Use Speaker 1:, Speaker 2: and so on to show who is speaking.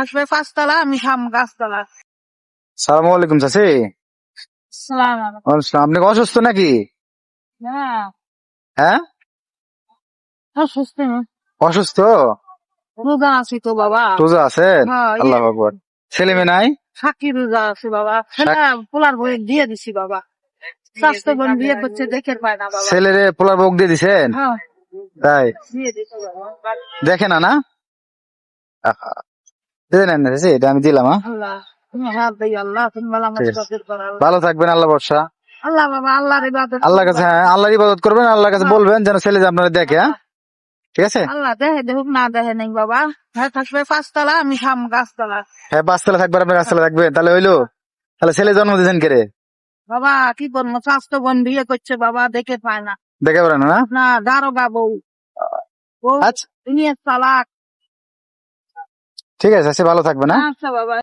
Speaker 1: আসবে পাঁচতলা আমি খাম গাছতলা।
Speaker 2: সালাম আলাইকুম চাচি।
Speaker 1: সালাম
Speaker 2: আপনি অসুস্থ নাকি?
Speaker 1: হ্যাঁ
Speaker 2: হ্যাঁ?
Speaker 1: অসুস্থ
Speaker 2: অসুস্থ?
Speaker 1: রোজা আছি তো বাবা।
Speaker 2: রোজা আছেন
Speaker 1: হ্যাঁ, ইয়ে।
Speaker 2: আল্লাহ আকবর। ছেলে মেয়ে নাই?
Speaker 1: সাক্ষী রোজা আছে বাবা। পোলার বই দিয়ে দিছি বাবা। স্বাস্থ্য বোন বিয়ে করছে দেখে পায় না বাবা।
Speaker 2: ছেলেরে পোলার বক দিয়ে দিছেন?
Speaker 1: হ্যাঁ।
Speaker 2: তাই?
Speaker 1: দিয়ে দিছি বাবা।
Speaker 2: দেখে না না? আহা। না এটা আমি দিলাম হ্যাঁ?
Speaker 1: আল্লাহ আল্লাহ আল্লাহ।
Speaker 2: ভালো থাকবেন আল্লাহ বর্ষা
Speaker 1: আল্লাহ বাবা আল্লাহর ইবাদত
Speaker 2: আল্লাহর কাছে হ্যাঁ আল্লাহর ইবাদত করবেন আল্লাহর কাছে বলবেন যেন ছেলে আপনারা দেখে হ্যাঁ? ঠিক আছে?
Speaker 1: আল্লাহ দেখে দেখুক না দেখে নেই বাবা। হ্যাঁ থাকবে পাঁচতলা আমি খাম গাছতলা।
Speaker 2: হ্যাঁ পাঁচতলা থাকবেন আপনার গাছতলা থাকবেন। তাহলে হইল তাহলে ছেলে জন্ম দিয়েছেন কে রে?
Speaker 1: বাবা কি করব? স্বাস্থ্য বোন বিয়ে করছে বাবা দেখে পায় না।
Speaker 2: দেখে পারেন না
Speaker 1: না দারোগা বউ
Speaker 2: আচ্ছা।
Speaker 1: দুনিয়ার চালাক।
Speaker 2: ঠিক আছে চাচি ভালো থাকবেন হ্যাঁ?
Speaker 1: আচ্ছা বাবা।